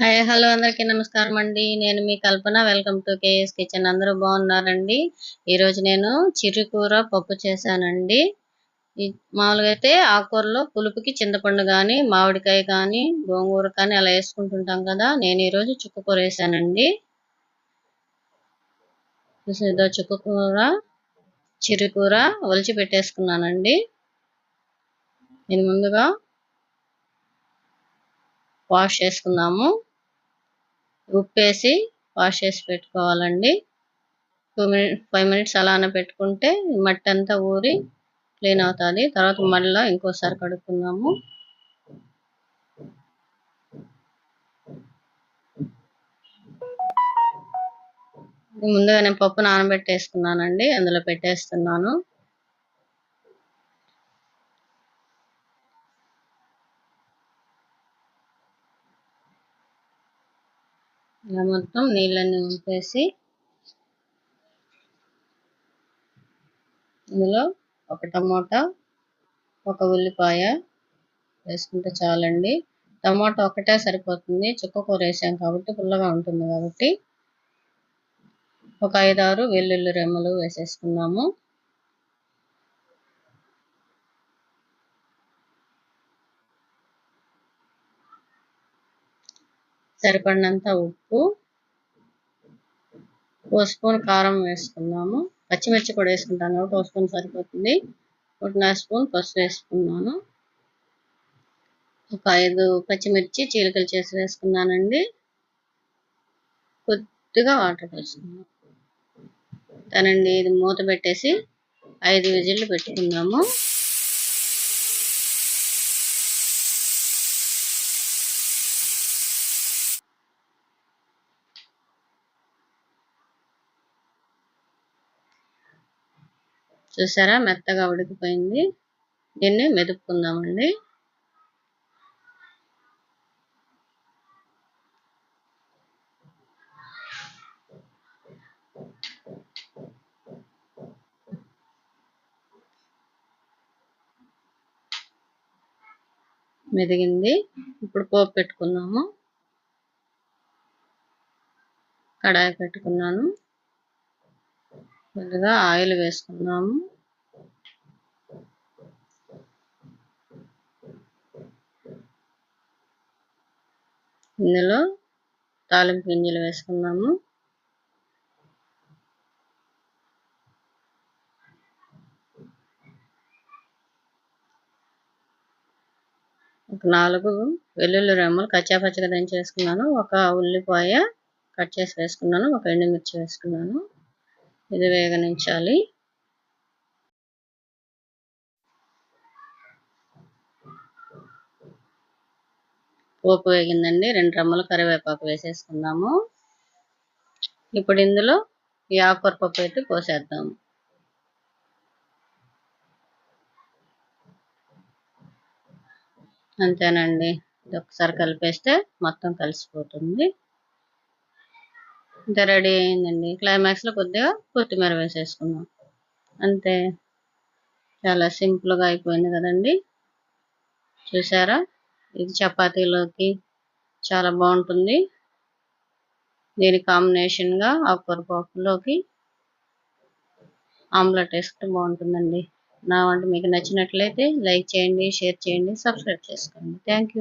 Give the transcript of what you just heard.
Hi hello అందరికీ నమస్కారం అండి. నేను మీ Kalpana. Welcome to KS kitchen. అందరూ బాగున్నారండి? ఈరోజు నేను చిరుకూర పప్పు చేశానండి. మామూలుగా అయితే ఆకుకూరలో పులుపుకి చింతపండు కానీ మామిడికాయ కానీ గోంగూర కానీ అలా వేసుకుంటుంటాం కదా. నేను ఈరోజు చుక్కకూర వేసానండి చూసేదో చుక్కకూర చిరుకూర ఒలిచి పెట్టేసుకున్నానండి. నేను ముందుగా వాష్ చేసుకుందాము. ఉప్పు వేసి వాష్ చేసి పెట్టుకోవాలండి. టూ మినిట్ ఫైవ్ మినిట్స్ అలానే పెట్టుకుంటే మట్టి అంతా ఊరి క్లీన్ అవుతుంది. తర్వాత మళ్ళీ ఇంకోసారి కడుక్కుందాము. ముందుగా నేను పప్పు నానబెట్టేసుకున్నానండి. అందులో పెట్టేస్తున్నాను. ఇలా మొత్తం నీళ్ళని ఉంపేసి ఇందులో ఒక టమోటా ఒక ఉల్లిపాయ వేసుకుంటే చాలండి. టమాటా ఒకటే సరిపోతుంది. చుక్క కూర వేసాం కాబట్టి పుల్లగా ఉంటుంది కాబట్టి ఒక ఐదారు వెల్లుల్లి రెమ్మలు వేసేసుకున్నాము. సరిపడినంత ఉప్పు ఓ స్పూన్ కారం వేసుకున్నాము పచ్చిమిర్చి కూడా వేసుకుంటాను కాబట్టి ఒక స్పూన్ సరిపోతుంది. ఒకటిన్నర స్పూన్ పసుపు వేసుకున్నాను. ఒక ఐదు పచ్చిమిర్చి చీలికలు చేసి వేసుకున్నానండి. కొద్దిగా వాటర్ పోసుకున్నాను తనండి ఇది మూత పెట్టేసి ఐదు విజిల్లు పెట్టుకుందాము. చూసారా? మెత్తగా ఉడికిపోయింది. దీన్ని మెదుపుకుందామండి. మెదిగింది. ఇప్పుడు పోపు పెట్టుకుందాము. కడాయి పెట్టుకున్నాను. ముందుగా ఆయిల్ వేసుకుందాము. ఇందులో తాలింపు గింజలు వేసుకుందాము. ఒక నాలుగు వెల్లుల్లి రెమ్మలు కచ్చాపచ్చగా దంచి వేసుకున్నాను ఒక ఉల్లిపాయ కట్ చేసి వేసుకున్నాను. ఒక ఎండుమిర్చి వేసుకున్నాను. ఇది వేగనించాలి. పోపు వేగిందండి. రెండు రమ్మలు కరివేపాకు వేసేసుకుందాము. ఇప్పుడు ఇందులో ఈ ఆకుకూరపప్పు అయితే పోసేద్దాము. అంతేనండి. ఇది ఒకసారి కలిపేస్తే మొత్తం కలిసిపోతుంది. ఇంకా రెడీ అయిందండి. క్లైమాక్స్లో కొద్దిగా కొత్తిమీర వేసేసుకున్నాం. అంతే. చాలా సింపుల్గా అయిపోయింది కదండి. చూసారా? ఇది చపాతీలోకి చాలా బాగుంటుంది. దీని కాంబినేషన్గా ఆకుకూర పప్పులోకి ఆమ్లెట్ వేసుకుంటే బాగుంటుందండి. నా వంట మీకు నచ్చినట్లయితే లైక్ చేయండి షేర్ చేయండి సబ్స్క్రైబ్ చేసుకోండి. థ్యాంక్